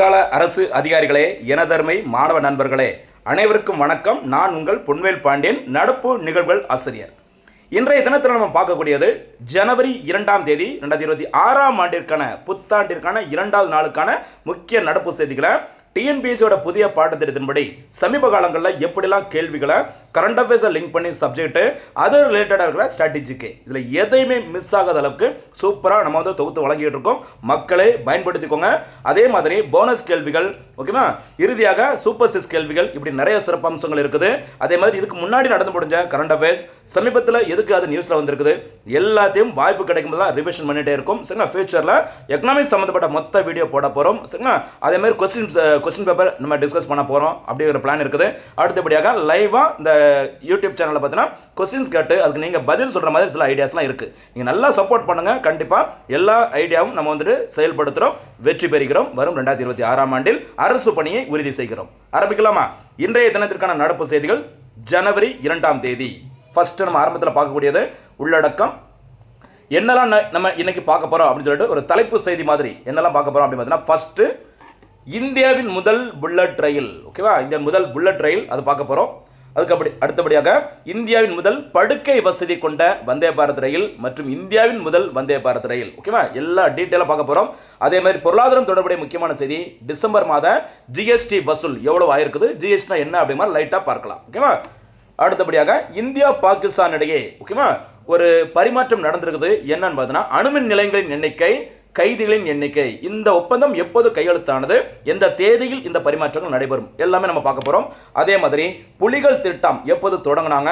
கால அரசு அதிகாரிகளே எனதருமை மாணவ நண்பர்களே அனைவருக்கும் வணக்கம். நான் உங்கள் பொன்வேல் பாண்டியன் நடப்பு நிகழ்வுகள் ஆசிரியர். இன்றைய தினத்தில் நம்ம பார்க்கக்கூடியது ஜனவரி இரண்டாம் தேதி ரெண்டாயிரத்தி இருபத்தி ஆறாம் ஆண்டிற்கான புத்தாண்டிற்கான இரண்டாவது நாளுக்கான முக்கிய நடப்பு செய்திகளை டிஎன்பிஎஸ்சியோட புதிய பாடத்திட்டத்தின்படி சமீப காலங்களில் எப்படிலாம் கேள்விகளை கரண்ட் அஃபேர்ஸை லிங்க் பண்ணி சப்ஜெக்ட்டு அது ரிலேட்டடாக இருக்கிற ஸ்ட்ராட்டஜிக்கு இதில் எதையுமே மிஸ் ஆகாத அளவுக்கு சூப்பராக நம்ம வந்து தொகுத்து வழங்கிட்டு இருக்கோம். மக்களை பயன்படுத்திக்கோங்க. அதே மாதிரி போனஸ் கேள்விகள் ஓகேவா? இறுதியாக சூப்பர் சிக்ஸ் கேள்விகள். இப்படி நிறைய சிறப்பம்சங்கள் இருக்குது. அதே மாதிரி இதுக்கு முன்னாடி நடந்து முடிஞ்ச கரண்ட் அஃபேர்ஸ் சமீபத்தில் எதுக்கு அது நியூஸில் வந்திருக்குது? எல்லாத்தையும் வாய்ப்பு கிடைக்கும் போது ரிவிஷன் பண்ணிகிட்டே இருக்கும். சரிங்களா? ஃபியூச்சரில் எக்கனாமிக்ஸ் சம்மந்தப்பட்ட மொத்த வீடியோ போட போகிறோம் சரிங்களா? அதே மாதிரி கொஸ்டின் கொஸ்டின் பேப்பர் நம்ம டிஸ்கஸ் பண்ண போகிறோம் அப்படிங்கிற பிளான் இருக்குது. அடுத்தபடியாக லைவாக இந்த யூடியூப் சேனலில் பார்த்தீங்கன்னா கொஸ்டின்ஸ் கேட்டு அதுக்கு நீங்கள் பதில் சொல்கிற மாதிரி சில ஐடியாஸ்லாம் இருக்குது நீங்கள் நல்லா சப்போர்ட் பண்ணுங்கள் கண்டிப்பாக எல்லா ஐடியாவும் நம்ம வந்துட்டு செயல்படுத்துகிறோம் வெற்றி பெறுகிறோம். வரும் ரெண்டாயிரத்தி இருபத்தி ஆறாம் ஆண்டில் அரசு பணியை உறுதி செய்கிறோம். ஆரம்பிக்கலாமா? இன்றைய தினத்திற்கான நடப்பு செய்திகள் ஜனவரி இரண்டாம் தேதி. ஃபர்ஸ்ட் நம்ம ஆரம்பத்தில் பார்க்கக்கூடியது உள்ளடக்கம். என்னெல்லாம் நம்ம இன்னைக்கு பார்க்க போகிறோம் அப்படின்னு சொல்லிட்டு ஒரு தலைப்பு செய்தி மாதிரி. என்னெல்லாம் பார்க்க போகிறோம் அப்படின்னு பார்த்தீங்கன்னா ஃபஸ்ட்டு இந்தியாவின் முதல் புல்லட் ரயில் ஓகேவா இந்தியா முதல் புல்லட் ரயில் அது பார்க்க போகிறோம் அதுக்கு அப்படி அடுத்தபடியாக இந்தியாவின் முதல் படுக்கை வசதி கொண்ட வந்தே பாரத் ரயில் மற்றும் இந்தியாவின் முதல் வந்தே பாரத் ரயில். ஓகேவா எல்லா டீட்டெயிலாக பார்க்க போகிறோம் அதே மாதிரி பொருளாதாரம் தொடர்புடைய முக்கியமான செய்தி டிசம்பர் மாத ஜிஎஸ்டி வசூல் எவ்வளோ ஆயிருக்குது? ஜிஎஸ்டினா என்ன அப்படிங்கிற லைட்டாக பார்க்கலாம். ஓகேவா அடுத்தபடியாக இந்தியா பாகிஸ்தான் இடையே ஓகேவா ஒரு பரிமாற்றம் நடந்திருக்குது. என்னன்னு பார்த்தீங்கன்னா அணுமின் நிலையங்களின் எண்ணிக்கை கைதிகளின் எண்ணிக்கை. இந்த ஒப்பந்தம் எப்போது கையெழுத்தானது? எந்த தேதியில் இந்த பரிமாற்றங்கள் நடைபெறும்? எல்லாமே நம்ம பார்க்க போகிறோம் அதே மாதிரி புலிகள் திட்டம் எப்போது தொடங்கினாங்க?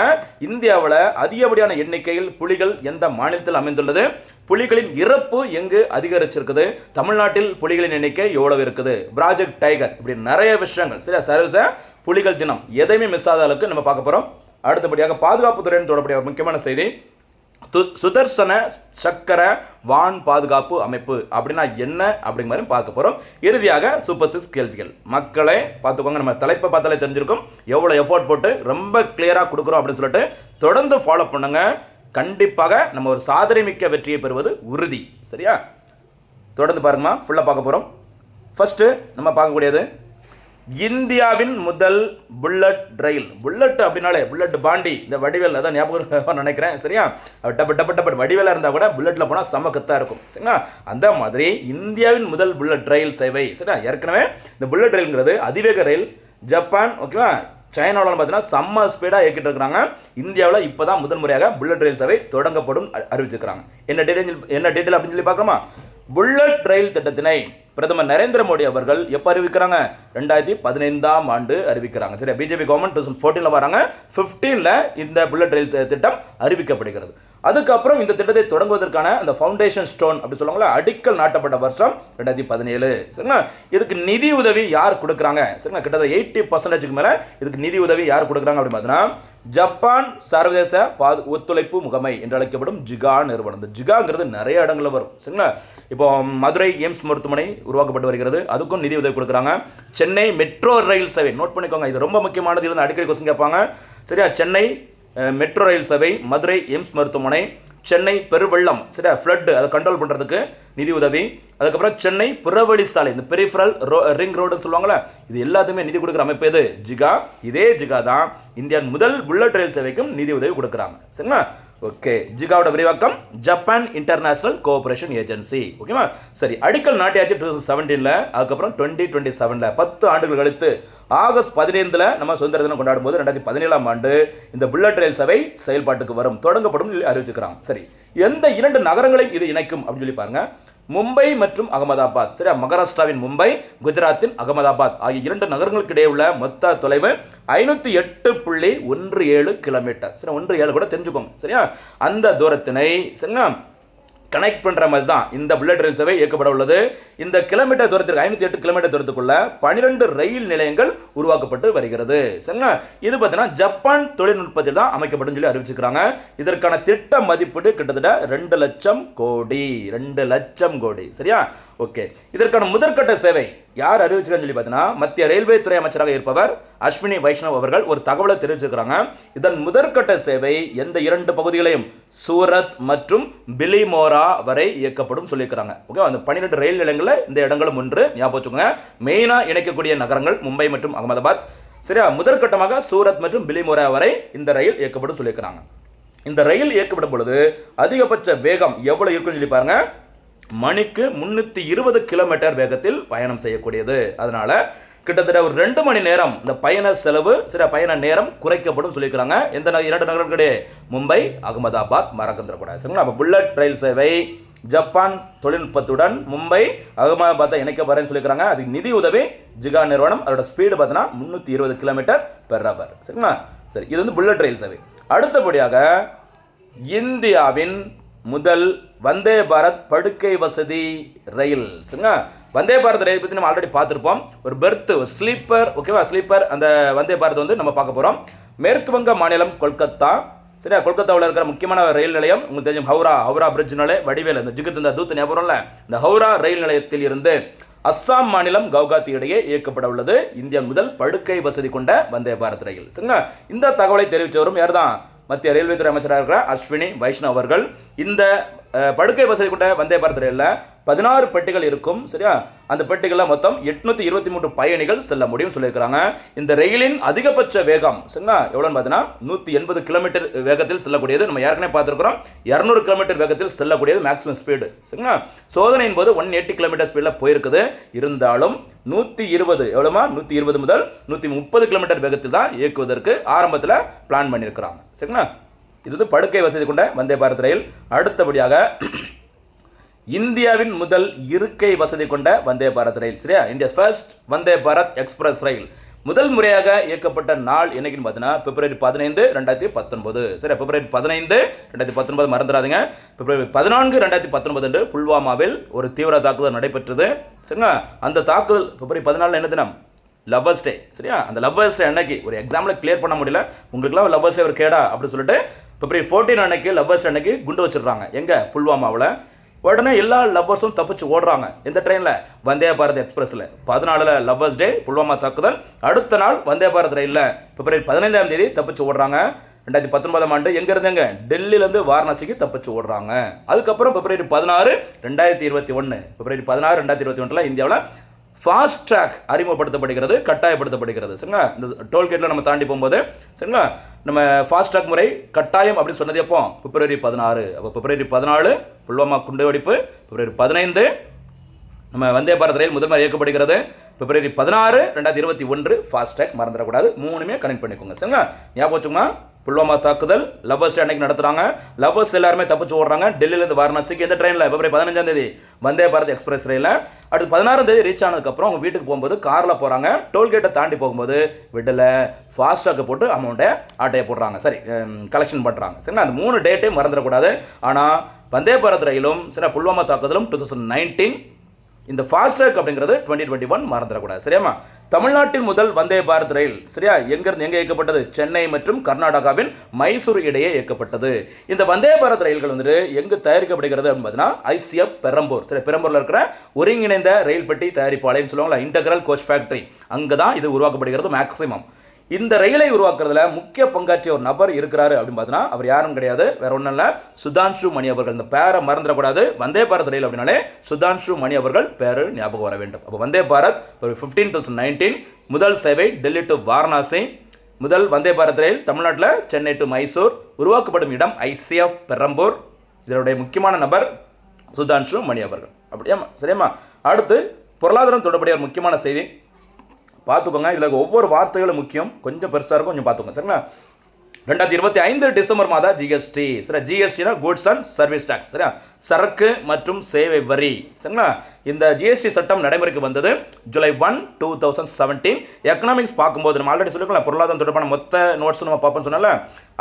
இந்தியாவில் அதிகப்படியான எண்ணிக்கையில் புலிகள் எந்த மாநிலத்தில் அமைந்துள்ளது? புலிகளின் இறப்பு எங்கு அதிகரிச்சிருக்குது? தமிழ்நாட்டில் புலிகளின் எண்ணிக்கை எவ்வளவு இருக்குது? ப்ராஜெக்ட் டைகர் இப்படி நிறைய விஷயங்கள். சரியா சர்வீஸ புலிகள் தினம் எதையுமே மிஸ் ஆகாத அளவுக்கு நம்ம பார்க்க போகிறோம் அடுத்தபடியாக பாதுகாப்புத்துறையின் தொடர்புடைய ஒரு முக்கியமான செய்தி. சுதர்சன சக்கர வான் பாதுகாப்பு அமைப்பு அப்படின்னா என்ன அப்படிங்கிற மாதிரி பார்க்க போகிறோம் இறுதியாக சூப்பர் சிக்ஸ் கேள்விகள். மக்களை பார்த்துக்கோங்க நம்ம தலைப்பை பார்த்தாலே தெரிஞ்சிருக்கும். எவ்வளோ எஃபோர்ட் போட்டு ரொம்ப கிளியராக கொடுக்குறோம் அப்படின்னு சொல்லிட்டு தொடர்ந்து ஃபாலோ பண்ணுங்க. கண்டிப்பாக நம்ம ஒரு சாதனை மிக்க வெற்றியை பெறுவது உறுதி. சரியா? தொடர்ந்து பாருங்கம்மா ஃபுல்லாக பார்க்க போகிறோம் ஃபர்ஸ்ட்டு நம்ம பார்க்கக்கூடியது இந்தியாவின் முதல் புல்லட் ரயில். புல்லட் அப்படின்னாலே புல்லட் பாண்டி. இந்த வடிவேல் அதான் ஞாபகம் நினைக்கிறேன். சரியா? டப்பு டப்பு டப்பு வடிவேலாக இருந்தால் கூட புல்லட்டில் போனால் செம்ம கத்தாக இருக்கும். சரிங்களா? அந்த மாதிரி இந்தியாவின் முதல் புல்லட் ரயில் சேவை. சரியா? ஏற்கனவே இந்த புல்லட் ரயில்ங்கிறது அதிவேக ரயில். ஜப்பான் ஓகேவா? சைனாவில் பார்த்தீங்கன்னா செம்ம ஸ்பீடாக இயக்கிட்டு இருக்கிறாங்க. இந்தியாவில் இப்போ தான் முதல் முறையாக புல்லட் ரயில் சேவை தொடங்கப்படும் அறிவிச்சிருக்கிறாங்க. என்ன டீட்டெயில் என்ன டீட்டெயில் அப்படின்னு சொல்லி பார்க்கலாமா? புல்லட் ரயில் திட்டத்தினை பிரதமர் நரேந்திர மோடி அவர்கள் எப்போ அறிவிக்கிறாங்க? ரெண்டாயிரத்தி பதினைந்தாம் ஆண்டு அறிவிக்கிறாங்க. சரி பிஜேபி கவர்மெண்ட் டூ தௌசண்ட் ஃபோர்டீனில் வராங்க. ஃபிஃப்டீனில் இந்த புல்லட் ரயில் திட்டம் அறிவிக்கப்படுகிறது. அதுக்கப்புறம் இந்த திட்டத்தை தொடங்குவதற்கான அந்த ஃபவுண்டேஷன் ஸ்டோன் அப்படி சொல்லுவாங்களா அடிக்கல் நாட்டப்பட்ட வருஷம் ரெண்டாயிரத்தி பதினேழு. சரிங்களா? இதுக்கு நிதி உதவி யார் கொடுக்குறாங்க? சரிங்களா? கிட்டத்தட்ட எயிட்டி பர்சன்டேஜுக்கு மேலே இதுக்கு நிதி உதவி யார் கொடுக்குறாங்க அப்படின்னு பார்த்தீங்கன்னா ஜப்பான் சர்வதேச பாது ஒத்துழைப்பு முகமை என்று அழைக்கப்படும் ஜிகா நிறுவனம். இந்த ஜிகாங்கிறது நிறைய இடங்களில் வரும். சரிங்களா? இப்போ மதுரை எய்ம்ஸ் மருத்துவமனை உருவாக்கப்பட்டு வருகிறது. அதுக்கும் நிதி உதவி கொடுக்குறாங்க. சென்னை மெட்ரோ ரயில் சேவை நோட் பண்ணிக்கோங்க இது ரொம்ப முக்கியமானது. இது வந்து அடிக்கடி கொஸ்டின் கேட்பாங்க. சரியா? சென்னை மெட்ரோ ரயில் சேவை மதுரை எய்ம்ஸ் மருத்துவமனை சென்னை பெருவெள்ளம் சரியா? ஃப்ளட்டு அதை கண்ட்ரோல் பண்ணுறதுக்கு நிதி உதவி. அதுக்கப்புறம் சென்னை புறவழி சாலை இந்த பெரிஃபரல் ரோ ரிங் ரோடுன்னு சொல்லுவாங்களே இது எல்லாத்துக்குமே நிதி கொடுக்குற அமைப்பு எது? ஜிகா. இதே ஜிகா தான் இந்தியாவின் முதல் புல்லட் ரயில் சேவைக்கும் நிதி உதவி கொடுக்குறாங்க. சரிங்களா? ஓகே ஜிகாவோட விரிவாக்கம் ஜப்பான் இன்டர்நேஷனல் கோஆபரேஷன் ஏஜென்சி ஓகேவா சரி அடிக்கல் நாட்டியாச்சு டூ தௌசண்ட் செவன்டீனில் அதுக்கப்புறம் டுவெண்ட்டி டுவெண்ட்டி செவனில் பத்து ஆண்டுகள் கழித்து ஆகஸ்ட் பதினைந்தில் நம்ம சுதந்திர தினம் கொண்டாடும் போது ரெண்டாயிரத்தி பதினேழாம் ஆண்டு இந்த புல்லட் ரயில் சபை செயல்பாட்டுக்கு வரும் தொடங்கப்படும் அறிவிச்சுக்கிறான் சரி எந்த இரண்டு நகரங்களையும் இது இணைக்கும் அப்படின்னு சொல்லி பாருங்கள் மும்பை மற்றும் அகமதாபாத். சரியா? மகாராஷ்டிராவின் மும்பை குஜராத்தின் அகமதாபாத் ஆகிய இரண்டு நகரங்களுக்கு இடையே உள்ள மொத்த தொலைவு ஐநூற்றி எட்டு புள்ளி ஒன்று ஏழு கிலோமீட்டர் சரி ஒன்று ஏழு கூட தெரிஞ்சுக்கோங்க. சரியா? அந்த தூரத்தினை சரிங்களா? கனெக்ட் பண்ணுற மாதிரி தான் இந்த புல்லட் ரயில் சேவை இயக்கப்பட உள்ளது. இந்த கிலோமீட்டர் தூரத்திற்கு ஐநூற்றி எட்டு கிலோமீட்டர் தூரத்துக்குள்ள பனிரெண்டு ரயில் நிலையங்கள் உருவாக்கப்பட்டு வருகிறது. சரிங்களா? இது பார்த்தீங்கன்னா ஜப்பான் தொழில்நுட்பத்தில் தான் அமைக்கப்படும் சொல்லி அறிவிச்சிருக்கிறாங்க. இதற்கான திட்ட மதிப்பீடு கிட்டத்தட்ட ரெண்டு லட்சம் கோடி ரெண்டு லட்சம் கோடி. சரியா? ஓகே. இதற்கான முதற்கட்ட சேவை யார் அறிவிச்சிருக்கான்னு சொல்லி பார்த்தீங்கன்னா மத்திய ரயில்வே துறை அமைச்சராக இருப்பவர் அஸ்வினி வைஷ்ணவ் அவர்கள் ஒரு தகவலை தெரிவிச்சிருக்கிறாங்க. இதன் முதற்கட்ட சேவை எந்த இரண்டு பகுதிகளையும் சூரத் மற்றும் பிலிமோரா வரை இயக்கப்படும் சொல்லியிருக்கிறாங்க. ஓகே அந்த பன்னிரெண்டு ரயில் நிலையங்கள் நகரங்களில் இந்த இடங்களும் ஒன்று. ஞாபகம் வச்சுக்கோங்க. மெயினாக இணைக்கக்கூடிய நகரங்கள் மும்பை மற்றும் அகமதாபாத். சரியா? முதற்கட்டமாக சூரத் மற்றும் பிலிமோரா வரை இந்த ரயில் இயக்கப்படும் சொல்லியிருக்கிறாங்க. இந்த ரயில் இயக்கப்படும் பொழுது அதிகபட்ச வேகம் எவ்வளவு இருக்குன்னு சொல்லி பாருங்க. மணிக்கு முன்னூற்றி இருபது கிலோமீட்டர் வேகத்தில் பயணம் செய்யக்கூடியது. அதனால கிட்டத்தட்ட ஒரு ரெண்டு மணி நேரம் இந்த பயண செலவு சில பயண நேரம் குறைக்கப்படும் சொல்லியிருக்கிறாங்க. எந்த இரண்டு நகரங்களுடைய மும்பை அகமதாபாத் மறந்துடக்கூடாது சரிங்களா? அப்போ புல்லட் ரயில் சேவை ஜப்பான் தொழில்நுட்பத்துடன் மும்பை அகமதாபாத்தை இணைக்க வரேன்னு சொல்லியிருக்காங்க அதுக்கு நிதி உதவி ஜிகா நிறுவனம். அதோட ஸ்பீடு பார்த்தீங்கன்னா முந்நூற்றி இருபது கிலோமீட்டர் பெர் ஹவர் சரிங்களா? சரி இது வந்து புல்லட் ரயில் சேவை அடுத்தபடியாக இந்தியாவின் முதல் வந்தே பாரத் படுக்கை வசதி ரயில். சரிங்களா? வந்தே பாரத் ரயில் பற்றி நம்ம ஆல்ரெடி பார்த்துருப்போம். ஒரு பெர்த்து ஸ்லீப்பர் ஓகேவா ஸ்லீப்பர் அந்த வந்தே பாரத் வந்து நம்ம பார்க்க போகிறோம் மேற்கு வங்க மாநிலம் கொல்கத்தா சரியா கொல்கத்தாவில் இருக்கிற முக்கியமான ரயில் நிலையம் உங்களுக்கு தெரியும் ஹவுரா ஹவுரா பிரிட்ஜ்னாலே வடிவேல். இந்த ஜிகித் இந்த தூத்து ஞாபகம்ல இந்த ஹவுரா ரயில் நிலையத்தில் இருந்து அஸ்ஸாம் மாநிலம் கவுகாத்தி இடையே இயக்கப்பட உள்ளது. இந்தியா முதல் படுக்கை வசதி கொண்ட வந்தே பாரத் ரயில். சரிங்களா? இந்த தகவலை தெரிவித்தவரும் யார் தான் மத்திய ரயில்வே துறை அமைச்சராக இருக்கிற அஸ்வினி வைஷ்ணவ் அவர்கள். இந்த படுக்கை வசதி கொண்ட வந்தே பாரத் ரயிலில் பதினாறு பெட்டிகள் இருக்கும் சரியா? அந்த பெட்டிகளில் மொத்தம் எட்நூற்றி இருபத்தி மூன்று பயணிகள் செல்ல முடியும் சொல்லியிருக்கிறாங்க. இந்த ரயிலின் அதிகபட்ச வேகம் சரிங்களா? எவ்வளோன்னு பார்த்தீங்கன்னா நூற்றி எண்பது கிலோமீட்டர் வேகத்தில் செல்லக்கூடியது. நம்ம ஏற்கனவே பார்த்துருக்குறோம். இரநூறு கிலோமீட்டர் வேகத்தில் செல்லக்கூடியது மேக்ஸிமம் ஸ்பீடு சரிங்களா? சோதனையின் போது ஒன் எயிட்டி கிலோமீட்டர் ஸ்பீடில் போயிருக்குது. இருந்தாலும் நூற்றி இருபது எவ்வளோமா நூற்றி இருபது முதல் நூற்றி முப்பது கிலோமீட்டர் வேகத்தில் தான் இயக்குவதற்கு ஆரம்பத்தில் பிளான் பண்ணியிருக்கிறாங்க சரிங்களா? இது வந்து படுக்கை வசதி கொண்ட வந்தே பாரத் ரயில். அடுத்தபடியாக இந்தியாவின் முதல் இருக்கை வசதி கொண்ட வந்தே பாரத் ரயில். சரியா? India first Vande Bharat express ரயில். முதல் முறையாக இயக்கப்பட்ட நாள் என்னைக்குன்னு பார்த்தீங்கன்னா பிப்ரவரி பதினைந்து ரெண்டாயிரத்தி பத்தொன்பது. சரி பிப்ரவரி பதினைந்து ரெண்டாயிரத்தி பத்தொன்பது மறந்துடாதுங்க. பிப்ரவரி பதினான்கு ரெண்டாயிரத்தி பத்தொன்பது அன்று புல்வாமாவில் ஒரு தீவிர தாக்குதல் நடைபெற்றது. சரிங்களா? அந்த தாக்குதல் பிப்ரவரி பதினாலு என்ன தினம்? லவ்வர்ஸ் டே சரியா? அந்த லவ்வர்ஸ் டே அன்னைக்கு ஒரு எக்ஸாம்ல கிளியர் பண்ண முடியல. உங்களுக்குலாம் லவ்வர்ஸ் டே ஒரு கேடா அப்படின்னு சொல்லிட்டு பிப்ரவரி ஃபோர்டீன் அன்னைக்கு லவ்வர்ஸ் டே அன்னைக்கு குண்டு வச்சிடுறாங்க. எங்கே? புல்வாமாவில். உடனே எல்லா லவ்வர்ஸும் தப்பிச்சு ஓடுறாங்க. இந்த ட்ரெயினில் வந்தே பாரத் எக்ஸ்பிரஸில் பதினாலில் லவ்வர்ஸ் டே புல்வாமா தாக்குதல். அடுத்த நாள் வந்தே பாரத் ரயிலில் பிப்ரவரி பதினைந்தாம் தேதி தப்பிச்சு ஓடுறாங்க. ரெண்டாயிரத்தி பத்தொன்பதாம் ஆண்டு எங்கே இருந்தேங்க டெல்லியிலேருந்து வாரணாசிக்கு தப்பிச்சு ஓடுறாங்க. அதுக்கப்புறம் பிப்ரவரி பதினாறு ரெண்டாயிரத்தி இருபத்தி ஒன்று பிப்ரவரி பதினாறு ரெண்டாயிரத்தி இருபத்தி ஒன்றில் இந்தியாவில் ஃபாஸ்ட் ட்ராக் அறிமுகப்படுத்தப்படுகிறது கட்டாயப்படுத்தப்படுகிறது. சரிங்களா? இந்த டோல்கேட்டில் நம்ம தாண்டி போகும்போது சரிங்களா? நம்ம ஃபாஸ்ட் ட்ராக் முறை கட்டாயம் அப்படின்னு சொன்னது எப்போ? பிப்ரவரி பதினாறு. அப்போ பிப்ரவரி பதினாலு புல்வாமா குண்டுவெடிப்பு பிப்ரவரி பதினைந்து நம்ம வந்தே பாரத் ரயில் முதன்மை இயக்கப்படுகிறது. பிப்ரவரி பதினாறு ரெண்டாயிரத்தி இருபத்தி ஒன்று ஃபாஸ்டேக் மறந்துடக்கூடாது. மூணுமே கனெக்ட் பண்ணிக்கோங்க. சரிங்களா? ஞாபகம் வச்சுக்கோங்க. புல்வாமா தாக்குதல் லவ்வர்ஸ் அன்னைக்கு நடத்துறாங்க. லவ்வர்ஸ் எல்லாருமே தப்பிச்சு ஓடுறாங்க. டெல்லியிலேருந்து வாரணாசிக்கு எந்த ட்ரெயினில் பிப்ரவரி பதினஞ்சாம் தேதி வந்தே பாரத் எக்ஸ்பிரஸ் ரயிலில் அடுத்து பதினாறாம் தேதி ரீச் ஆனதுக்கப்புறம் அவங்க வீட்டுக்கு போகும்போது காரில் போகிறாங்க டோல்கேட்டை தாண்டி போகும்போது விடலை. ஃபாஸ்டாக போட்டு அமௌண்ட்டை ஆட்டையை போடுறாங்க. சரி கலெக்ஷன் பண்ணுறாங்க சரிங்களா? அந்த மூணு டேட்டையும் மறந்துடக்கூடாது. ஆனால் வந்தே பாரத் ரயிலும் சரி புல்வாமா தாக்குதலும் டூ தௌசண்ட் நைன்டீன் இந்த ஃபாஸ்ட்ராக் அப்படிங்கிறது டுவெண்ட்டி டுவெண்ட்டி ஒன் மறந்துடக்கூடாது. சரியாமா தமிழ்நாட்டின் முதல் வந்தே பாரத் ரயில் சரியா? எங்கிருந்து எங்கே இயக்கப்பட்டது? சென்னை மற்றும் கர்நாடகாவின் மைசூர் இடையே இயக்கப்பட்டது. இந்த வந்தே பாரத் ரயில்கள் வந்துட்டு எங்கு தயாரிக்கப்படுகிறது அப்படின்னு பார்த்தீங்கன்னா ஐசிஎஃப் பெரம்பூர். சரி பெரம்பூரில் இருக்கிற ஒருங்கிணைந்த ரயில் பெட்டி தயாரிப்பாளையம் சொல்லுவாங்களா இன்டகிரல் கோச் ஃபேக்டரி அங்கே தான் இது உருவாக்கப்படுகிறது மேக்ஸிமம் இந்த ரயிலை உருவாக்குறதுல முக்கிய பங்காற்றிய ஒரு நபர் இருக்கிறாரு அப்படின்னு பார்த்தீங்கன்னா அவர் யாரும் கிடையாது வேற ஒன்றும் இல்லை. சுதான்ஷு மணி அவர்கள் இந்த பேரை மறந்துடக்கூடாது. வந்தே பாரத் ரயில் அப்படின்னாலே சுதான்ஷு மணி அவர்கள் பேரு ஞாபகம் வர வேண்டும். அப்போ Vande Bharat fifteen thousand nineteen முதல் சேவை டெல்லி டு வாரணாசி முதல் வந்தே பாரத் ரயில் தமிழ்நாட்டில் சென்னை டு மைசூர் உருவாக்கப்படும் இடம் ஐசிஎஃப் பெரம்பூர். இதனுடைய முக்கியமான நபர் சுதான்ஷு மணி அவர்கள். அப்படியாமா சரியாம்மா. அடுத்து பொருளாதாரம் தொடர்புடைய ஒரு முக்கியமான செய்தி. பார்த்துக்கோங்க. இதில் ஒவ்வொரு வார்த்தைகளும் முக்கியம். கொஞ்சம் பெருசாக இருக்கும் கொஞ்சம் பார்த்துக்கோங்க. சரிங்களா? ரெண்டாயிரத்தி இருபத்தி ஐந்து டிசம்பர் மாதம் ஜிஎஸ்டி சரி ஜிஎஸ்டினா குட்ஸ் அண்ட் சர்வீஸ் டேக்ஸ் சரியா? சரக்கு மற்றும் சேவை வரி. சரிங்களா? இந்த ஜிஎஸ்டி சட்டம் நடைமுறைக்கு வந்தது July one two thousand seventeen economics பார்க்கும்போது நம்ம ஆல்ரெடி சொல்லிக்கலாம் பொருளாதாரம் தொடர்பான மொத்த நோட்ஸ் நம்ம பார்ப்போம்னு சொன்னால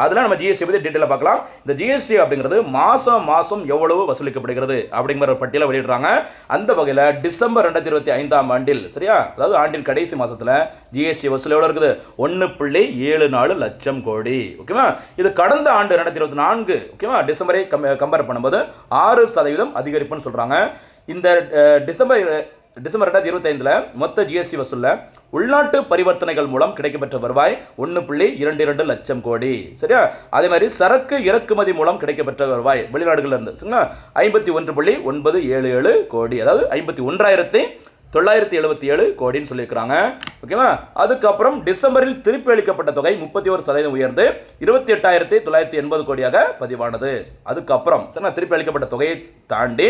அதில் நம்ம ஜிஎஸ்டி பற்றி டீட்டெயிலாக பார்க்கலாம். இந்த ஜிஎஸ்டி அப்படிங்கிறது மாதம் மாதம் எவ்வளவு வசூலிக்கப்படுகிறது அப்படிங்கிற ஒரு பட்டியலை வெளியிடுறாங்க. அந்த வகையில் டிசம்பர் ரெண்டாயிரத்தி இருபத்தி ஐந்தாம் ஆண்டில் சரியா? அதாவது ஆண்டின் கடைசி மாதத்தில் ஜிஎஸ்டி வசூல் எவ்வளோ இருக்குது? ஒன்று புள்ளி ஏழு நாலு லட்சம் கோடி. ஓகேவா? இது கடந்த ஆண்டு ரெண்டாயிரத்தி இருபத்தி நான்கு ஓகேவா? டிசம்பரை கம் கம்பேர் பண்ணும்போது ஆறு சதவீதம் அதிகரிப்புன்னு சொல்கிறாங்க இந்த டிசம்பர் டிசம்பர் ரெண்டாயிரத்தி இருபத்தைந்தில் மொத்த ஜிஎஸ்டி வசூலில் உள்நாட்டு பரிவர்த்தனைகள் மூலம் கிடைக்கப்பெற்ற வருவாய் ஒன்று புள்ளி இரண்டு இரண்டு லட்சம் கோடி. சரியா? அதே மாதிரி சரக்கு இறக்குமதி மூலம் கிடைக்கப்பெற்ற வருவாய் வெளிநாடுகளில் இருந்து. சரிங்களா? ஐம்பத்தி ஒன்று புள்ளி ஒன்பது ஏழு ஏழு கோடி. அதாவது ஐம்பத்தி ஒன்றாயிரத்தி தொள்ளாயிரத்தி எழுபத்தி ஏழு கோடின்னு சொல்லியிருக்கிறாங்க. ஓகேவா? அதுக்கப்புறம் டிசம்பரில் திருப்பி அளிக்கப்பட்ட தொகை முப்பத்தி ஒரு சதவீதம் உயர்ந்து இருபத்தி எட்டாயிரத்தி தொள்ளாயிரத்தி எண்பது கோடியாக பதிவானது. அதுக்கப்புறம் சரிங்களா? திருப்பி அளிக்கப்பட்ட தொகையை தாண்டி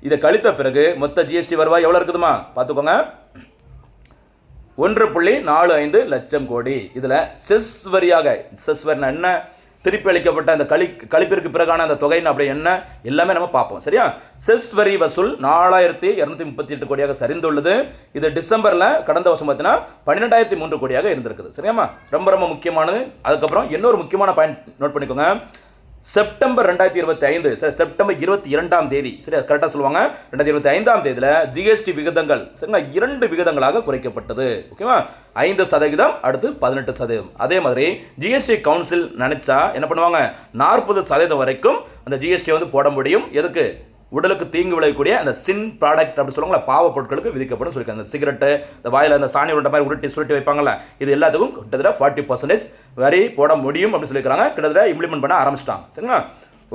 இதை கழித்த பிறகு மொத்த ஜிஎஸ்டி வருவாய் எவ்வளோ இருக்குதுமா? பார்த்துக்கோங்க. ஒன்று புள்ளி நாலு ஐந்து லட்சம் கோடி. இதில் செஸ் வரியாக செஸ் வரினா என்ன? திருப்பி அளிக்கப்பட்ட அந்த கழி கழிப்பிற்கு பிறகான அந்த தொகைன்னு அப்படி என்ன? எல்லாமே நம்ம பார்ப்போம். சரியா? செஸ் வரி வசூல் நாலாயிரத்தி இரநூத்தி முப்பத்தி எட்டு கோடியாக சரிந்துள்ளது. இது டிசம்பரில் கடந்த வருஷம் பார்த்தீங்கன்னா பன்னிரெண்டாயிரத்தி மூன்று கோடியாக இருந்திருக்குது. சரியாமா ரொம்ப ரொம்ப முக்கியமானது. அதுக்கப்புறம் இன்னொரு முக்கியமான பாயிண்ட் நோட் பண்ணிக்கோங்க. செப்டம்பர் ரெண்டாயிரத்தி இருபத்தி ஐந்து சரி செப்டம்பர் இருபத்தி இரண்டாம் தேதி சரி கரெக்டாக சொல்லுவாங்க. ரெண்டாயிரத்தி இருபத்தி ஐந்தாம் தேதியில் ஜிஎஸ்டி விகிதங்கள் சரிங்களா? இரண்டு விகிதங்களாக குறைக்கப்பட்டது ஓகேவா ஐந்து சதவீதம் அடுத்து பதினெட்டு சதவீதம். அதே மாதிரி ஜிஎஸ்டி கவுன்சில் நினைச்சா என்ன பண்ணுவாங்க? நாற்பது சதவீதம் வரைக்கும் அந்த ஜிஎஸ்டி வந்து போட முடியும். எதுக்கு? உடலுக்கு தீங்கு விளையக்கூடிய அந்த சின் ப்ராடக்ட் அப்படி சொல்லுவாங்களா பாவ பொருட்களுக்கு விதிக்கப்படும் சொல்லியிருக்காங்க. அந்த சிகரெட்டு இந்த வாயில் அந்த சாணி உருண்ட மாதிரி உருட்டி சுருட்டி வைப்பாங்கல்ல இது எல்லாத்துக்கும் கிட்டத்தட்ட ஃபார்ட்டி பர்சன்டேஜ் வரி போட முடியும் அப்படின்னு சொல்லியிருக்காங்க. கிட்டத்தட்ட இம்ப்ளிமெண்ட் பண்ண ஆரம்பிச்சிட்டாங்க. சரிங்களா?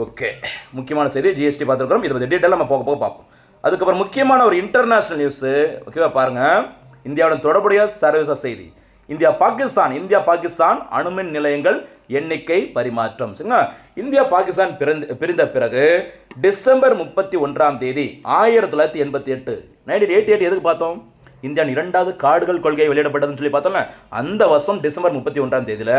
ஓகே முக்கியமான செய்தி ஜிஎஸ்டி பார்த்துருக்கோம் இதை பற்றி டீட்டெயில் நம்ம போக போக பார்ப்போம். அதுக்கப்புறம் முக்கியமான ஒரு இன்டர்நேஷ்னல் நியூஸு ஓகேவா பாருங்கள் இந்தியாவுடன் தொடர்புடைய சர்வீச செய்தி. இந்தியா பாகிஸ்தான். இந்தியா பாகிஸ்தான் அணுமின் நிலையங்கள் எண்ணிக்கை பரிமாற்றம். சரிங்களா? இந்தியா பாகிஸ்தான் பிறந்த பிரிந்த பிறகு டிசம்பர் முப்பத்தி ஒன்றாம் தேதி ஆயிரத்தி தொள்ளாயிரத்தி எண்பத்தி எட்டு நைன்டீன் எயிட்டி எயிட் எதுக்கு பார்த்தோம்? இந்தியாவின் இரண்டாவது காடுகள் கொள்கை வெளியிடப்பட்டதுன்னு சொல்லி பார்த்தோம்ல. அந்த வருஷம் டிசம்பர் முப்பத்தி ஒன்றாம் தேதியில்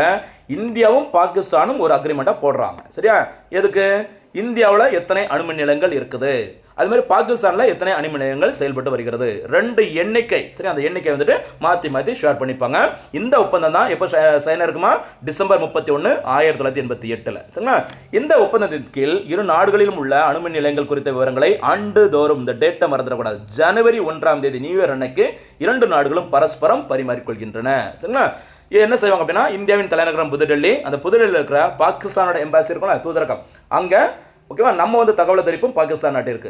இந்தியாவும் பாகிஸ்தானும் ஒரு அக்ரிமெண்ட்டாக போடுறாங்க. சரியா? எதுக்கு? இந்தியாவில் எத்தனை அணுமின் நிலையங்கள் இருக்குது? அது மாதிரி பாகிஸ்தானில் எத்தனை அணுமின் நிலையங்கள் செயல்பட்டு வருகிறது? ரெண்டு எண்ணிக்கை. சரி அந்த எண்ணிக்கை வந்துட்டு மாற்றி மாற்றி ஷேர் பண்ணிப்பாங்க. இந்த ஒப்பந்தம் தான் எப்போ சைனா இருக்குமா? டிசம்பர் முப்பத்தி ஒன்று ஆயிரத்தி தொள்ளாயிரத்தி எண்பத்தி எட்டில். சரிங்களா? இந்த ஒப்பந்தத்தின் கீழ் இரு நாடுகளிலும் உள்ள அணுமின் நிலையங்கள் குறித்த விவரங்களை ஆண்டுதோறும் இந்த டேட்டை மறந்துடக்கூடாது. ஜனவரி ஒன்றாம் தேதி நியூ இயர் அன்னைக்கு இரண்டு நாடுகளும் பரஸ்பரம் பரிமாறிக்கொள்கின்றன. சரிங்களா? என்ன செய்வாங்க அப்படின்னா இந்தியாவின் தலைநகரம் புதுடெல்லி அந்த புதுடெல்லியில் இருக்கிற பாகிஸ்தானோட எம்பாசி இருக்கும்ல தூதரகம். அங்கே ஓகேவா? நம்ம வந்து தகவலை தெரிவிப்போம் பாகிஸ்தான் நாட்டிற்கு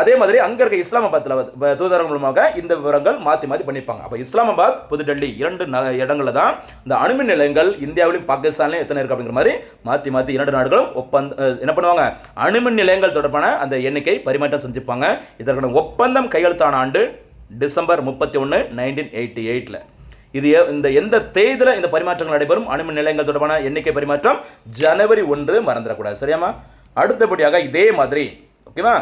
அதே மாதிரி அங்கே இருக்க இஸ்லாமாபாத்தில் தூதரகம் மூலமாக இந்த விவரங்கள் மாற்றி மாற்றி பண்ணிப்பாங்க. அப்போ இஸ்லாமாபாத் புதுடெல்லி இரண்டு இடங்களில் தான் இந்த அணுமின் நிலையங்கள் இந்தியாவிலும் பாகிஸ்தான்லையும் எத்தனை இருக்குது அப்படிங்கிற மாதிரி மாற்றி மாற்றி இரண்டு நாடுகளும் ஒப்பந்த என்ன பண்ணுவாங்க? அணுமின் நிலையங்கள் தொடர்பான அந்த எண்ணிக்கை பரிமாற்றம் செஞ்சுப்பாங்க. இதற்கான ஒப்பந்தம் கையெழுத்தான ஆண்டு டிசம்பர் முப்பத்தி ஒன்று நைன்டீன் எயிட்டி எயிட்டில் இது எ- இந்த எந்த தேதியில் இந்த பரிமாற்றங்கள் நடைபெறும்? அணுமின் நிலையங்கள் தொடர்பான எண்ணிக்கை பரிமாற்றம் ஜனவரி ஒன்று மறந்துடக்கூடாது. சரியாமா அடுத்தபடியாக இதே மாதிரி ஓகேவா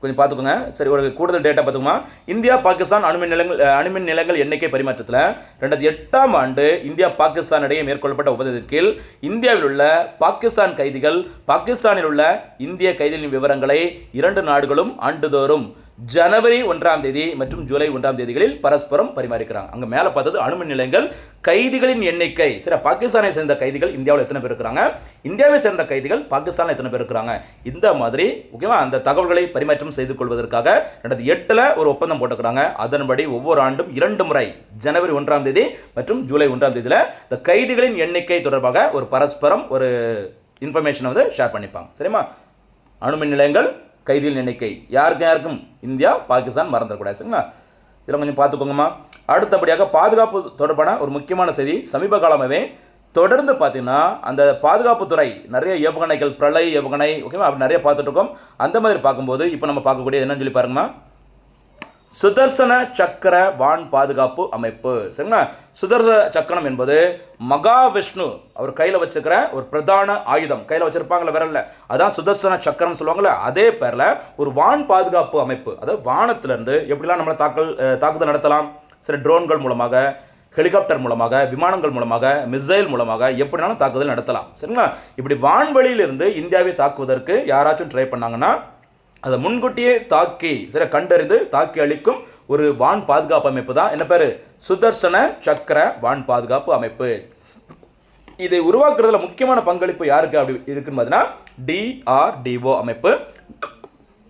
கொஞ்சம் பார்த்துக்கோங்க. சரி ஒரு கூடுதல் டேட்டா பார்த்துக்கோமா. இந்தியா பாகிஸ்தான் அணுமின் நிலங்கள் அணுமின் நிலங்கள் எண்ணிக்கை பரிமாற்றத்தில் ரெண்டாயிரத்தி எட்டாம் ஆண்டு இந்தியா பாகிஸ்தான் இடையே மேற்கொள்ளப்பட்ட ஒப்பந்தத்தின் கீழ் இந்தியாவில் உள்ள பாகிஸ்தான் கைதிகள் பாகிஸ்தானில் உள்ள இந்திய கைதிகளின் விவரங்களை இரண்டு நாடுகளும் ஆண்டுதோறும் ஜனவரி ஒன்றாம் தேதி மற்றும் ஜூலை ஒன்றாம் தேதிகளில் பரஸ்பரம் பரிமாறிக்கிறாங்க. அங்கே மேலே பார்த்தது அணுமின் நிலையங்கள் கைதிகளின் எண்ணிக்கை. சரி பாகிஸ்தானை சேர்ந்த கைதிகள் இந்தியாவில் எத்தனை பேர் இருக்கிறாங்க? இந்தியாவை சேர்ந்த கைதிகள் பாகிஸ்தானில் எத்தனை பேர் இருக்கிறாங்க? இந்த மாதிரி ஓகேவா? அந்த தகவல்களை பரிமாற்றம் செய்து கொள்வதற்காக ரெண்டாயிரத்தி எட்டில் ஒரு ஒப்பந்தம் போட்டுக்கிறாங்க அதன்படி ஒவ்வொரு ஆண்டும் இரண்டு முறை ஜனவரி ஒன்றாம் தேதி மற்றும் ஜூலை ஒன்றாம் தேதியில் இந்த கைதிகளின் எண்ணிக்கை தொடர்பாக ஒரு பரஸ்பரம் ஒரு இன்ஃபர்மேஷனை வந்து ஷேர் பண்ணிப்பாங்க. சரிம்மா? அணுமின் நிலையங்கள் கைதிகளின் எண்ணிக்கை. யாருக்கும் யாருக்கும்? இந்தியா பாகிஸ்தான் மறந்துடக்கூடாது சரிங்களா? இதெல்லாம் கொஞ்சம் பார்த்துக்கோங்கம்மா. அடுத்தபடியாக பாதுகாப்பு தொடர்பான ஒரு முக்கியமான செய்தி. சமீப காலமாகவே தொடர்ந்து பார்த்தீங்கன்னா அந்த பாதுகாப்புத்துறை நிறைய ஏவுகணைகள் பிரளய் ஏவுகணை ஓகேவா? அப்படி நிறைய பார்த்துட்ருக்கோம் அந்த மாதிரி பார்க்கும்போது இப்போ நம்ம பார்க்கக்கூடிய என்னன்னு சொல்லி பாருங்கம்மா. சுதர்சன சக்கர வான் பாதுகாப்பு அமைப்பு. சரிங்களா? சுதர்சன சக்கரம் என்பது மகாவிஷ்ணு அவர் கையில் வச்சிருக்கிற ஒரு பிரதான ஆயுதம். கையில் வச்சிருப்பாங்களே விரல்ல. அதான் சுதர்சன சக்கரம் சொல்லுவாங்கள்ல அதே பேரில் ஒரு வான் பாதுகாப்பு அமைப்பு. அதாவது வானத்திலிருந்து எப்படிலாம் நம்மளை தாக்கல் தாக்குதல் நடத்தலாம்? சில ட்ரோன்கள் மூலமாக ஹெலிகாப்டர் மூலமாக விமானங்கள் மூலமாக மிசைல் மூலமாக எப்படினாலும் தாக்குதல் நடத்தலாம். சரிங்களா? இப்படி வான்வெளியிலிருந்து இந்தியாவை தாக்குவதற்கு யாராச்சும் ட்ரை பண்ணாங்கன்னா அதை முன்கூட்டியே தாக்கி சில கண்டறிந்து தாக்கி அளிக்கும் ஒரு வான் பாதுகாப்பு அமைப்பு தான். என்ன பேர்? சுதர்சன சக்கர வான் பாதுகாப்பு அமைப்பு. இதை உருவாக்குறதுல முக்கியமான பங்களிப்பு யாருக்கு அப்படி இருக்குன்னு பார்த்தீங்கன்னா டிஆர்டிஓ அமைப்பு.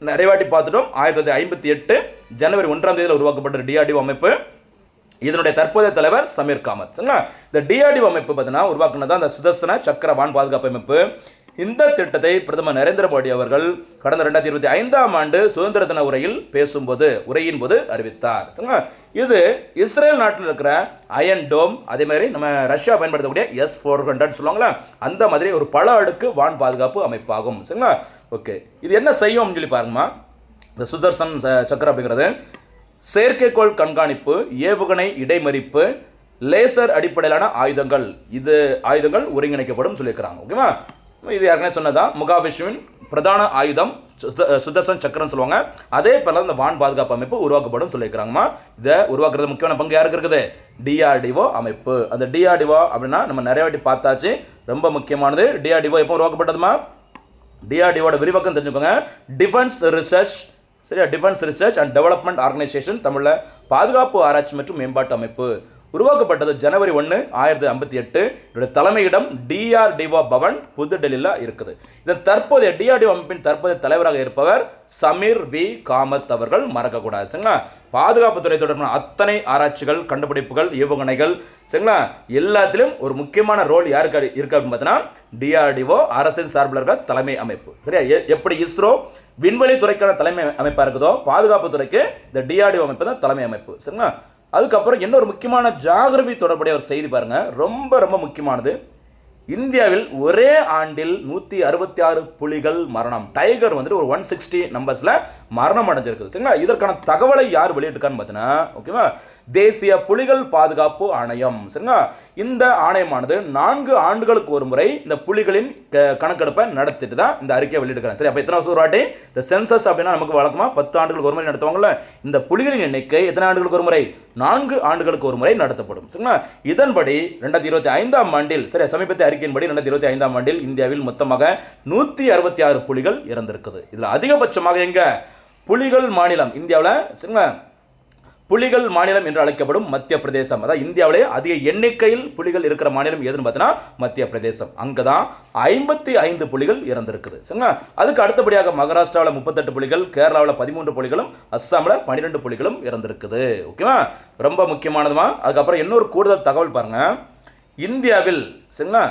நிறைய வாட்டி பார்த்துட்டோம். ஆயிரத்தி தொள்ளாயிரத்தி ஐம்பத்தி எட்டு ஜனவரி ஒன்றாம் தேதியில் உருவாக்கப்பட்ட டிஆர்டிஓ அமைப்பு. இதனுடைய தற்போதைய தலைவர் சமீர் காமத். சரிங்களா? இந்த டிஆர்டிஓ அமைப்பு பார்த்தீங்கன்னா உருவாக்குனது அந்த சுதர்சன சக்கர வான் பாதுகாப்பு அமைப்பு. இந்த திட்டத்தை பிரதமர் நரேந்திர மோடி அவர்கள் கடந்த ரெண்டாயிரத்தி இருபத்தி ஐந்தாம் ஆண்டு சுதந்திர தின உரையில் பேசும்போது உரையின் போது அறிவித்தார். இது இஸ்ரேல் நாட்டில் இருக்கிற அயன் டோம் அதே மாதிரி நம்ம ரஷ்யா பயன்படுத்தக்கூடிய எஸ் ஃபோர் ஹண்ட்ரட் சொல்லுவாங்களா அந்த மாதிரி ஒரு பல அடுக்கு வான் பாதுகாப்பு அமைப்பாகும். சரிங்களா? ஓகே. இது என்ன செய்யும் சொல்லி பாருங்கம்மா. இந்த சுதர்சன் ச- சக்கரம் அப்படிங்கிறது செயற்கைக்கோள் கண்காணிப்பு ஏவுகணை இடைமறிப்பு லேசர் அடிப்படையிலான ஆயுதங்கள். இது ஆயுதங்கள் ஒருங்கிணைக்கப்படும் சொல்லியிருக்கிறாங்க. ஓகேவா? இது ஏற்கனவே சொன்னதான் முகாவிஷ்ணுவின் பிரதான ஆயுதம் சுத- சுதர்சன் சக்கரம்னு சொல்லுவாங்க. அதே போல இந்த வான் பாதுகாப்பு அமைப்பு உருவாக்கப்படும் சொல்லியிருக்கிறாங்கம்மா. இதை உருவாக்குறது முக்கியமான பங்கு யாருக்கு இருக்குது? டிஆர்டிஓ அமைப்பு. அந்த டிஆர்டிஓ அப்படின்னா நம்ம நிறைய வாட்டி பார்த்தாச்சு. ரொம்ப முக்கியமானது. டிஆர்டிஓ எப்போ உருவாக்கப்பட்டதுமா டிஆர்டிஓட விரிவாக்கம் தெரிஞ்சுக்கோங்க. டிஃபென்ஸ் ரிசர்ச் சரியா? Defence research and development organisation தமிழில் பாதுகாப்பு ஆராய்ச்சி மற்றும் மேம்பாட்டு அமைப்பு. உருவாக்கப்பட்டது ஜனவரி ஒன்று ஆயிரத்தி ஐம்பத்தி எட்டு. இதோட தலைமையிடம் டிஆர்டிஓ பவன் புதுடெல்லியில் இருக்குது. இதன் தற்போதைய டிஆர்டிஓ அமைப்பின் தற்போதைய தலைவராக இருப்பவர் சமீர் வி. காமத் அவர்கள். மறக்கக்கூடாது சரிங்களா? பாதுகாப்புத்துறை தொடர்பான அத்தனை ஆராய்ச்சிகள் கண்டுபிடிப்புகள் ஏவுகணைகள் சரிங்களா? எல்லாத்திலும் ஒரு முக்கியமான ரோல் யாருக்கு இருக்கு அப்படின்னு பார்த்தீங்கன்னா டிஆர்டிஓ அரசின் சார்பில் இருக்கிற தலைமை அமைப்பு. சரியா? எ- எப்படி இஸ்ரோ விண்வெளி துறைக்கான தலைமை அமைப்பாக இருக்குதோ பாதுகாப்பு துறைக்கு இந்த டிஆர்டிஓ அமைப்பு தான் தலைமை அமைப்பு சரிங்களா? அதுக்கப்புறம் என்ன ஒரு முக்கியமான ஜாகிரபி தொடர்புடைய ஒரு செய்தி பாருங்கள் ரொம்ப ரொம்ப முக்கியமானது. இந்தியாவில் ஒரே ஆண்டில் நூற்றி அறுபத்தி ஆறு புலிகள் மரணம். டைகர் வந்துட்டு ஒரு ஒன் சிக்ஸ்டி நம்பர்ஸில் மரணம் அடைஞ்சிருக்குது. சரிங்களா? இதற்கான தகவலை யார் வெளியிட்டிருக்கான்னு பார்த்தீங்கன்னா ஓகேவா தேசிய புலிகள் பாதுகாப்பு ஆணையம். சரிங்களா? இந்த ஆணையமானது நான்கு ஆண்டுகளுக்கு ஒரு முறை இந்த புலிகளின் க- கணக்கெடுப்பை நடத்திட்டு தான் இந்த அறிக்கையை வெளியிட்டிருக்காங்க சரி அப்போ எத்தனை வருஷம் ஒரு வாட்டி? இந்த சென்சஸ் அப்படின்னா நமக்கு வழக்கமாக பத்து ஆண்டுகளுக்கு ஒரு முறை நடத்துவாங்கல்ல? இந்த புலிகளின் எண்ணிக்கை எத்தனை ஆண்டுகளுக்கு ஒரு முறை நான்கு ஆண்டுகளுக்கு ஒரு முறை நடத்தப்படும். சரிங்களா? இதன்படி ரெண்டாயிரத்தி இருபத்தி ஐந்தாம் ஆண்டில் சரி சமீபத்திய அறிக்கையின்படி ரெண்டாயிரத்தி இருபத்தி ஐந்தாம் ஆண்டில் இந்தியாவில் மொத்தமாக நூற்றி அறுபத்தி ஆறு புலிகள் இறந்திருக்குது. இதில் அதிகபட்சமாக எங்கே? புலிகள் மாநிலம் இந்தியாவில் சரிங்களா? புலிகள் மாநிலம் என்று அழைக்கப்படும் மத்திய பிரதேசம் அதாவது இந்தியாவிலே அதிக எண்ணிக்கையில் புலிகள் இருக்கிற மாநிலம் எதுன்னு பார்த்தீங்கன்னா மத்திய பிரதேசம் அங்கே தான் ஐம்பத்தி ஐந்து புலிகள் இறந்திருக்குது. சரிங்களா? அதுக்கு அடுத்தபடியாக மகாராஷ்டிராவில் முப்பத்தெட்டு புலிகள் கேரளாவில் பதிமூன்று புலிகளும் அஸ்ஸாமில் பன்னிரெண்டு புலிகளும் இறந்திருக்குது. ஓகேவா? ரொம்ப முக்கியமானதுமா. அதுக்கப்புறம் இன்னொரு கூடுதல் தகவல் பாருங்கள் இந்தியாவில் சரிங்களா?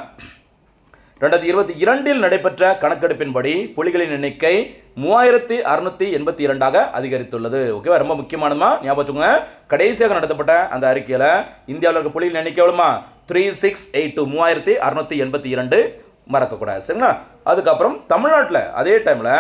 ரெண்டாயிரத்தி இருபத்தி இரண்டில் நடைபெற்ற கணக்கெடுப்பின்படி புலிகளின் எண்ணிக்கை மூவாயிரத்தி அறுநூத்தி எண்பத்தி இரண்டாக அதிகரித்துள்ளது. ஓகேவா ரொம்ப முக்கியமானதுமா? ஞாபகம் வச்சுக்கோங்க. கடைசியாக நடத்தப்பட்ட அந்த அறிக்கையில் இந்தியாவில் இருக்க புலிகளின் எண்ணிக்கை எவ்வளோமா த்ரீ சிக்ஸ் எயிட் டூ மூவாயிரத்தி அறுநூத்தி எண்பத்தி இரண்டு. மறக்கக்கூடாது. சரிங்களா? அதுக்கப்புறம் தமிழ்நாட்டில் அதே டைமில்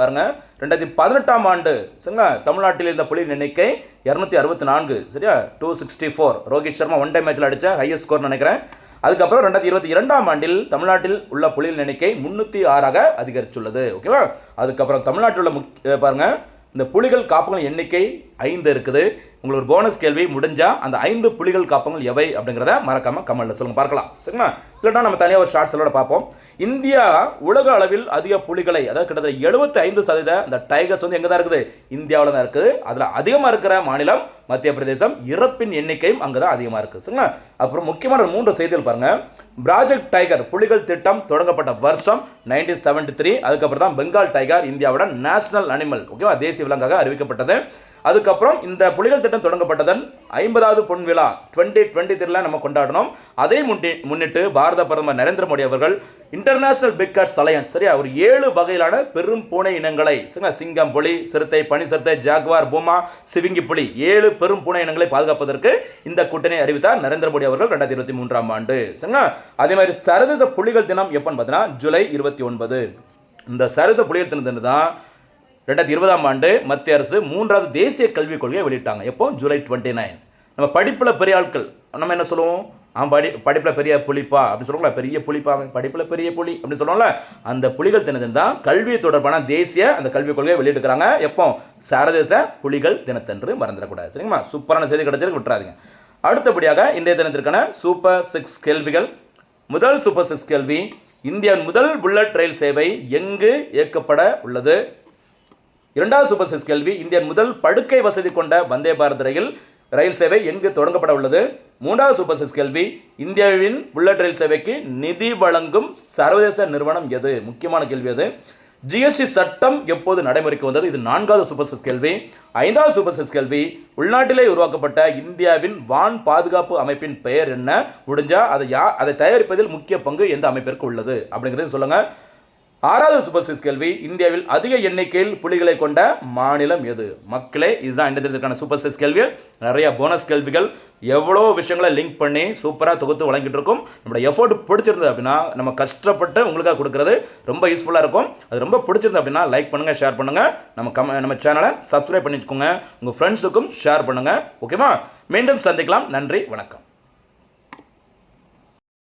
பாருங்கள் ரெண்டாயிரத்தி பதினெட்டாம் ஆண்டு சரிங்களா? தமிழ்நாட்டில் இருந்த புலியின் எண்ணிக்கை இரநூத்தி அறுபத்தி நான்கு. சரியா? Two sixty four Rohit Sharma one day மேட்ச்சில் அடித்த ஹையஸ்ட் ஸ்கோர் நினைக்கிறேன். அதுக்கப்புறம் ரெண்டாயிரத்தி இருபத்தி இரண்டாம் ஆண்டில் தமிழ்நாட்டில் உள்ள புலிகளின் எண்ணிக்கை முன்னூற்றி ஆறாக அதிகரித்துள்ளது ஓகேவா அதுக்கப்புறம் தமிழ்நாட்டில் உள்ள முக் பாருங்கள் பாருங்க இந்த புலிகள் காப்பகங்கள் எண்ணிக்கை ஐந்து இருக்குது. உங்களுக்கு ஒரு போனஸ் கேள்வி முடிஞ்சால் அந்த ஐந்து புலிகள் காப்பங்கள் எவை அப்படிங்கிறத மறக்காம கமெண்ட்ல சொல்லுங்க பார்க்கலாம். சரிங்களா? இல்லைன்னா நம்ம தனியாக ஒரு ஷார்ட்ஸோட பார்ப்போம். இந்தியா உலக அளவில் அதிக புலிகளை அதாவது கிட்டத்தட்ட எழுபத்தி ஐந்து சதவீத இந்த டைகர்ஸ் வந்து எங்கே தான் இருக்குது? இந்தியாவில் தான் இருக்குது. அதில் அதிகமாக இருக்கிற மாநிலம் மத்திய பிரதேசம். இறப்பின் எண்ணிக்கையும் அங்கே தான் அதிகமாக இருக்குது. சரிங்களா? அப்புறம் முக்கியமான மூன்று செய்திகள் பாருங்கள் ப்ராஜெக்ட் டைகர் புலிகள் திட்டம் தொடங்கப்பட்ட வருஷம் நைன்டீன் செவன்டி த்ரீ அதுக்கப்புறம் தான் பெங்கால் டைகர் இந்தியாவோட நேஷனல் அனிமல் ஓகேவா? தேசிய விலங்காக அறிவிக்கப்பட்டது. அதுக்கப்புறம் இந்த புலிகள் திட்டம் தொடங்கப்பட்டதன் ஐம்பதாவது பொன் விழா டுவெண்ட்டி டுவெண்ட்டி த்ரீல நம்ம கொண்டாடணும். அதை முன்னி முன்னிட்டு பாரத பிரதமர் நரேந்திர மோடி அவர்கள் இன்டர்நேஷனல் பிக் கேட்ஸ் அலையன்ஸ் சரியா? ஒரு ஏழு வகையிலான பெரும் பூனை இனங்களை சரிங்களா? சிங்கம் புலி சிறுத்தை பனி சிறுத்தை ஜாக்வார் பூமா சிவிங்கி புலி ஏழு பெரும் பூனை இனங்களை பாதுகாப்பதற்கு இந்த கூட்டணி அறிவித்தார் நரேந்திர மோடி அவர்கள் ரெண்டாயிரத்தி இருபத்தி மூன்றாம் ஆண்டு சரிங்களா? அதே மாதிரி சர்வதேச புலிகள் தினம் எப்போன்னு பார்த்தீங்கன்னா ஜூலை இருபத்தி ஒன்பது. இந்த சர்வதேச புலிகள் தினத்தின் தான் ரெண்டாயிரத்தி இருபதாம் ஆண்டு மத்திய அரசு மூன்றாவது தேசிய கல்விக் கொள்கையை வெளியிட்டாங்க. எப்போ? July twenty nine. நம்ம படிப்பில் பெரிய ஆட்கள் நம்ம என்ன சொல்லுவோம்? அவன் படி படிப்பில் பெரிய புலிப்பா அப்படின்னு சொல்லுவோம்ல பெரிய புலிப்பா அவன் படிப்பில் பெரிய புலி அப்படின்னு சொல்லுவோம்ல அந்த புலிகள் தினத்தின் தான் கல்வி தொடர்பான தேசிய அந்த கல்விக் கொள்கையை வெளியிட்டுக்கிறாங்க எப்போ? சர்வதேச புலிகள் தினத்தன்று மறந்துடக்கூடாது. சரிங்களா? சூப்பரான செய்தி கிடைச்சிருக்கு விட்டுறாதீங்க. அடுத்தபடியாக இன்றைய தினத்திற்கான சூப்பர் சிக்ஸ் கேள்விகள். முதல் சூப்பர் சிக்ஸ் கேள்வி இந்தியாவின் முதல் புல்லட் ரயில் சேவை எங்கு இயக்கப்பட உள்ளது? இரண்டாவது சூப்பர் சிக்ஸ் கேள்வி இந்தியன் முதல் படுக்கை வசதி கொண்ட வந்தே பாரத் ரயில் ரயில் சேவை எங்கு தொடங்கப்பட உள்ளது? மூன்றாவது சூப்பர் சிக்ஸ் கேள்வி இந்தியாவின் புல்லட் ரயில் சேவைக்கு நிதி வழங்கும் சர்வதேச நிறுவனம் எது? முக்கியமான கேள்வி அது. ஜிஎஸ்டி சட்டம் எப்போது நடைமுறைக்கு வந்தது? இது நான்காவது சூப்பர் சிக்ஸ் கேள்வி. ஐந்தாவது சூப்பர் சிக்ஸ் கேள்வி உள்நாட்டிலே உருவாக்கப்பட்ட இந்தியாவின் வான் பாதுகாப்பு அமைப்பின் பெயர் என்ன? முடிஞ்சா அதை யா அதை தயாரிப்பதில் முக்கிய பங்கு எந்த அமைப்பிற்கு உள்ளது? அப்படிங்கிறது சொல்லுங்கள் ஆறாவது சூப்பர் கேள்வி. இந்தியாவில் அதிக எண்ணிக்கையில் புலிகளை கொண்ட மாநிலம் எது? மக்களே இதுதான் இன்றையதற்கான சூப்பர் கேள்வி. நிறைய போனஸ் கேள்விகள். எவ்வளோ விஷயங்களை லிங்க் பண்ணி சூப்பராக தொகுத்து வழங்கிட்டு இருக்கும். நம்மளோட எஃபோர்ட் பிடிச்சிருந்தது அப்படின்னா நம்ம கஷ்டப்பட்டு உங்களுக்காக கொடுக்குறது ரொம்ப யூஸ்ஃபுல்லாக இருக்கும். அது ரொம்ப பிடிச்சிருந்தது அப்படின்னா லைக் பண்ணுங்கள் ஷேர் பண்ணுங்கள் நம்ம கம நம்ம சேனலை சப்ஸ்கிரைப் பண்ணிக்கோங்க உங்கள் ஃப்ரெண்ட்ஸுக்கும் ஷேர் பண்ணுங்கள் ஓகேவா மீண்டும் சந்திக்கலாம். நன்றி வணக்கம்.